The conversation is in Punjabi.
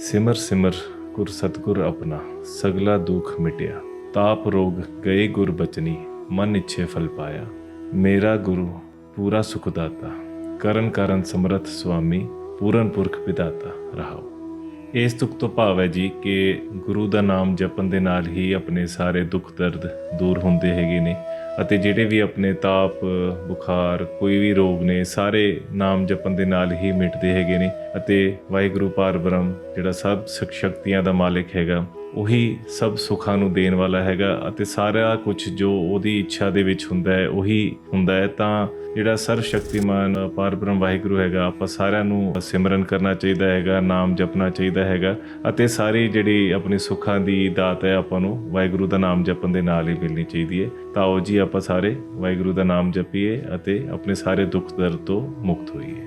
ਸਿਮਰ ਸਿਮਰ ਗੁਰ ਸਤਗੁਰ ਆਪਣਾ, ਸਗਲਾ ਦੁਖ ਮਿਟਿਆ। ਤਾਪ ਰੋਗ ਗਏ ਗੁਰ ਬਚਨੀ, ਮਨ ਇੱਛੇ ਫਲ ਪਾਇਆ। ਮੇਰਾ ਗੁਰੂ, ਪੂਰਾ ਸੁਖ ਦਾਤਾ। ਕਰਨ ਕਾਰਨ ਸਮਰਥ ਸੁਆਮੀ, ਪੂਰਨ ਪੁਰਖ ਵਿਦਾਤਾ ਰਹਾਓ। ਇਸ ਤੁਕ ਤੋਂ ਭਾਵ ਹੈ ਜੀ ਕਿ ਗੁਰੂ ਦਾ ਨਾਮ ਜਪਣ ਦੇ ਨਾਲ ਹੀ ਆਪਣੇ ਸਾਰੇ ਦੁੱਖ ਦਰਦ ਦੂਰ ਹੁੰਦੇ ਹੈਗੇ ਨੇ। ਅਤੇ ਜਿਹੜੇ ਵੀ ਆਪਣੇ ਤਾਪ, ਬੁਖਾਰ, ਕੋਈ ਵੀ ਰੋਗ ਨੇ, ਸਾਰੇ ਨਾਮ ਜਪਣ ਦੇ ਨਾਲ ਹੀ ਮਿਟਦੇ ਹੈਗੇ ਨੇ। ਅਤੇ ਵਾਹਿਗੁਰੂ ਪਾਰਬ੍ਰਹਮ, ਜਿਹੜਾ ਸਭ ਸੁਖ ਸ਼ਕਤੀਆਂ ਦਾ ਮਾਲਿਕ ਹੈਗਾ ਉਹੀ ਸਭ ਸੁੱਖਾਂ ਨੂੰ ਦੇਣ ਵਾਲਾ ਹੈਗਾ ਅਤੇ ਸਾਰਾ ਕੁਝ ਜੋ ਉਹਦੀ ਇੱਛਾ ਦੇ ਵਿੱਚ ਹੁੰਦਾ ਹੈ, ਉਹੀ ਹੁੰਦਾ ਹੈ। ਤਾਂ ਜਿਹੜਾ ਸਰਵ ਸ਼ਕਤੀਮਾਨ ਪਾਰਬ੍ਰਹਮ ਵਾਹਿਗੁਰੂ ਹੈਗਾ, ਆਪਾਂ ਸਾਰਿਆਂ ਨੂੰ ਸਿਮਰਨ ਕਰਨਾ ਚਾਹੀਦਾ ਹੈਗਾ, ਨਾਮ ਜਪਣਾ ਚਾਹੀਦਾ ਹੈਗਾ ਅਤੇ ਸਾਰੀ ਜਿਹੜੀ ਆਪਣੀ ਸੁੱਖਾਂ ਦੀ ਦਾਤ ਹੈ, ਆਪਾਂ ਨੂੰ ਵਾਹਿਗੁਰੂ ਦਾ ਨਾਮ ਜਪਣ ਦੇ ਨਾਲ ਹੀ ਮਿਲਣੀ ਚਾਹੀਦੀ ਹੈ। ਤਾਂ ਆਓ ਜੀ ਆਪਾਂ ਸਾਰੇ ਵਾਹਿਗੁਰੂ ਦਾ ਨਾਮ ਜਪੀਏ ਅਤੇ ਆਪਣੇ ਸਾਰੇ ਦੁੱਖ ਦਰਦ ਤੋਂ ਮੁਕਤ ਹੋਈਏ।